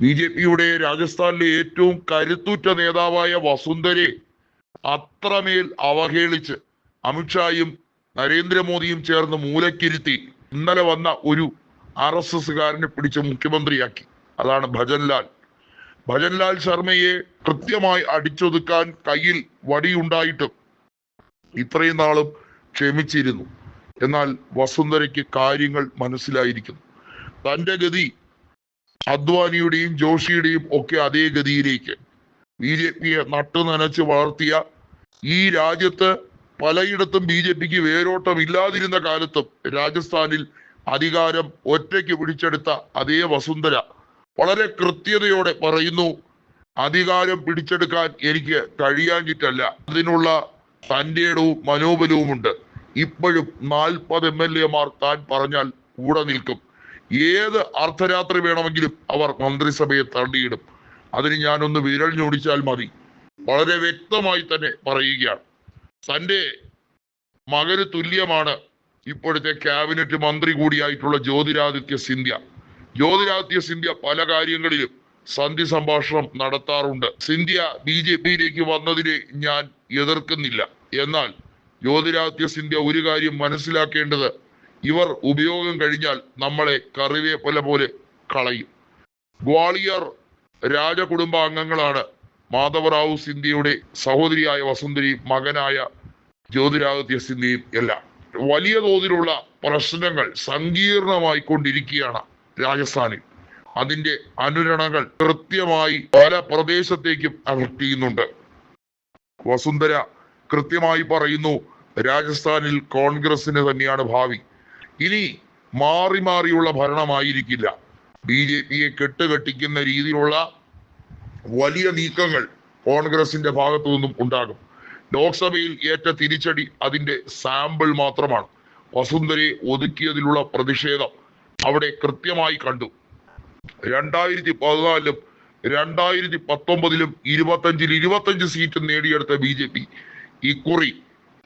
B J പിയുടെ രാജസ്ഥാനിലെ ഏറ്റവും കരുത്തുറ്റ നേതാവായ വസുന്ധരെ അത്രമേൽ അവഹേളിച്ച് അമിത്ഷായും നരേന്ദ്രമോദിയും ചേർന്ന് മൂലക്കിരുത്തി ഇന്നലെ വന്ന ഒരു ആർ എസ് എസ്സുകാരനെ പിടിച്ച് മുഖ്യമന്ത്രിയാക്കി. അതാണ് ഭജൻലാൽ. ഭജൻലാൽ ശർമ്മയെ കൃത്യമായി അടിച്ചൊതുക്കാൻ കയ്യിൽ വടിയുണ്ടായിട്ടും ഇത്രയും നാളും ക്ഷമിച്ചിരുന്നു. എന്നാൽ വസുന്ധരയ്ക്ക് കാര്യങ്ങൾ മനസ്സിലായിരിക്കുന്നു. തന്റെ ഗതി അദ്വാനിയുടെയും ജോഷിയുടെയും ഒക്കെ അതേ ഗതിയിലേക്ക് ബി ജെ പിയെ നട്ടു നനച്ച് വളർത്തിയ ഈ രാജ്യത്ത് പലയിടത്തും ബി ജെ പിക്ക് വേരോട്ടം ഇല്ലാതിരുന്ന കാലത്തും രാജസ്ഥാനിൽ അധികാരം ഒറ്റയ്ക്ക് പിടിച്ചെടുത്ത അതേ വസുന്ധര വളരെ കൃത്യതയോടെ പറയുന്നു അധികാരം പിടിച്ചെടുക്കാൻ എനിക്ക് കഴിയാഞ്ഞിട്ടല്ല. അതിനുള്ള തന്റെ ഇടവും മനോബലവുമുണ്ട്. ഇപ്പോഴും നാൽപ്പത് എം എൽ എമാർ താൻ പറഞ്ഞാൽ കൂടെ നിൽക്കും. ഏത് അർദ്ധരാത്രി വേണമെങ്കിലും അവർ മന്ത്രിസഭയെ തള്ളിയിടും. അതിന് ഞാനൊന്ന് വിരൽ ഞൊടിച്ചാൽ മതി. വളരെ വ്യക്തമായി തന്നെ പറയുകയാണ്. തന്റെ മകന് തുല്യമാണ് ഇപ്പോഴത്തെ ക്യാബിനറ്റ് മന്ത്രി കൂടിയായിട്ടുള്ള ജ്യോതിരാദിത്യ സിന്ധ്യ. ജ്യോതിരാദിത്യ സിന്ധ്യ പല കാര്യങ്ങളിലും സന്ധി സംഭാഷണം നടത്താറുണ്ട്. സിന്ധ്യ ബി ജെ പിയിലേക്ക് വന്നതിനെ ഞാൻ എതിർക്കുന്നില്ല. എന്നാൽ ജ്യോതിരാദിത്യ സിന്ധ്യ ഒരു കാര്യം മനസ്സിലാക്കേണ്ടത് ഇവർ ഉപയോഗം കഴിഞ്ഞാൽ നമ്മളെ കറിവേപ്പില പോലെ കളയും. ഗ്വാളിയർ രാജകുടുംബാംഗങ്ങളാണ് മാധവറാവു സിന്ധ്യയുടെ സഹോദരിയായ വസുന്ധരിയും മകനായ ജ്യോതിരാദിത്യ സിന്ധ്യയും എല്ലാം. വലിയ തോതിലുള്ള പ്രശ്നങ്ങൾ സങ്കീർണമായി കൊണ്ടിരിക്കുകയാണ് രാജസ്ഥാനിൽ. അതിന്റെ അനുരണങ്ങൾ കൃത്യമായി പല പ്രദേശത്തേക്കും അഫക്ട് വസുന്ധര കൃത്യമായി പറയുന്നു രാജസ്ഥാനിൽ കോൺഗ്രസിന് തന്നെയാണ് ഭാവി. ഇനി മാറി മാറിയുള്ള ഭരണമായിരിക്കില്ല. ബി ജെ പിയെ കെട്ടുകെട്ടിക്കുന്ന രീതിയിലുള്ള വലിയ നീക്കങ്ങൾ കോൺഗ്രസിന്റെ ഭാഗത്തു നിന്നും ഉണ്ടാകും. ലോക്സഭയിൽ ഏറ്റ തിരിച്ചടി അതിന്റെ സാമ്പിൾ മാത്രമാണ്. വസുന്ധരയെ ഒതുക്കിയതിലുള്ള പ്രതിഷേധം അവിടെ കൃത്യമായി കണ്ടു. രണ്ടായിരത്തി പതിനാലിലും രണ്ടായിരത്തി പത്തൊമ്പതിലും ഇരുപത്തഞ്ചിൽ ഇരുപത്തഞ്ച് സീറ്റ് നേടിയെടുത്ത ബി ജെ പി ഇക്കുറി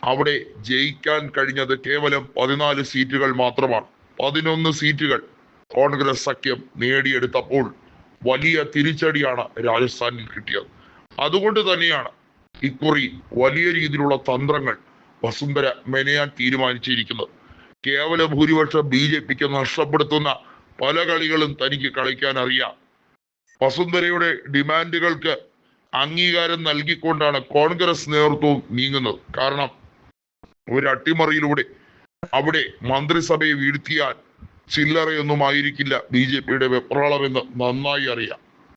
അവിടെ ജയിക്കാൻ കഴിഞ്ഞത് കേവലം പതിനാല് സീറ്റുകൾ മാത്രമാണ്. പതിനൊന്ന് സീറ്റുകൾ കോൺഗ്രസ് സഖ്യം നേടിയെടുത്തപ്പോൾ വലിയ തിരിച്ചടിയാണ് രാജസ്ഥാനിൽ കിട്ടിയത്. അതുകൊണ്ട് തന്നെയാണ് ഇക്കുറി വലിയ രീതിയിലുള്ള തന്ത്രങ്ങൾ വസുന്ധര മെനയാൻ തീരുമാനിച്ചിരിക്കുന്നത്. കേവല ഭൂരിപക്ഷം ബി ജെ പിക്ക് നഷ്ടപ്പെടുത്തുന്ന പല കളികളും തനിക്ക് കളിക്കാൻ അറിയാം. വസുന്ധരയുടെ ഡിമാൻഡുകൾക്ക് അംഗീകാരം നൽകിക്കൊണ്ടാണ് കോൺഗ്രസ് നേതൃത്വവും നീങ്ങുന്നത്. കാരണം ഒരു അട്ടിമറിയിലൂടെ അവിടെ മന്ത്രിസഭയെ വീഴ്ത്തിയാൽ ചില്ലറയൊന്നും ആയിരിക്കില്ല ബി ജെ പിയുടെ നന്നായി അറിയാം.